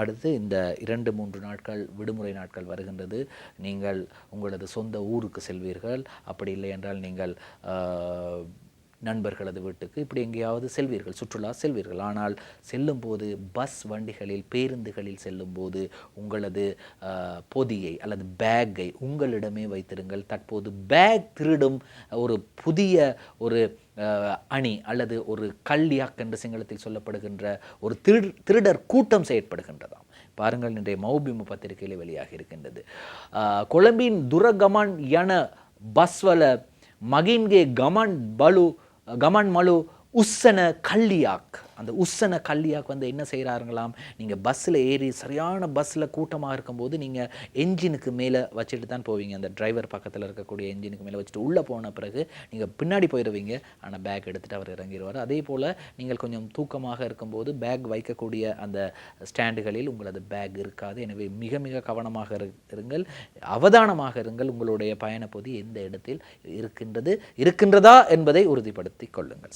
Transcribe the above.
அடுத்து இந்த இரண்டு மூன்று நாட்கள் விடுமுறை நாட்கள் வருகின்றது. நீங்கள் உங்களது சொந்த ஊருக்கு செல்வீர்கள். அப்படி இல்லை என்றால் நீங்கள் நண்பர்களது வீட்டுக்கு. இப்படி எங்கேயாவது செல்வீர்கள் சுற்றுலா செல்வீர்கள். ஆனால் செல்லும்போது பஸ் வண்டிகளில் பேருந்துகளில் செல்லும்போது உங்களது பொதியை அல்லது பேக்கை உங்களிடமே வைத்திருங்கள். தற்போது பேக் திருடும் ஒரு புதிய ஒரு அணி அல்லது ஒரு கல்யாக் என்று சிங்களத்தில் சொல்லப்படுகின்ற ஒரு திரு திருடர் கூட்டம் செயற்படுகின்றதாம். பாருங்கள் இன்றைய மௌபிம பத்திரிகையில் வெளியாக இருக்கின்றது. ஆஹ், துரகமன் என பஸ்வல மகின்கே கமன் பலு கமன் மலு உஸ்ஸன கல்லியாக் அந்த உஸ்ஸன கல்லியாக் வந்து என்ன செய்கிறாருங்களாம் நீங்கள் பஸ்ஸில் ஏறி சரியான பஸ்ஸில் கூட்டமாக இருக்கும்போது நீங்கள் என்ஜினுக்கு மேலே வச்சுட்டு தான் போவீங்க. அந்த டிரைவர் பக்கத்தில் இருக்கக்கூடிய என்ஜினுக்கு மேலே வச்சுட்டு உள்ளே போன பிறகு நீங்கள் பின்னாடி போயிடுவீங்க ஆனால் பேக் எடுத்துகிட்டு அவர் இறங்கிடுவார் அதே போல் நீங்கள் கொஞ்சம் தூக்கமாக இருக்கும்போது பேக் வைக்கக்கூடிய அந்த ஸ்டாண்டுகளில் உங்களது பேக் இருக்காது. எனவே மிக மிக கவனமாக இருங்கள். அவதானமாக இருங்கள். உங்களுடைய பயணப்போது எந்த இடத்தில் இருக்கின்றது இருக்கின்றதா என்பதை உறுதிப்படுத்திக் கொள்ளுங்கள்.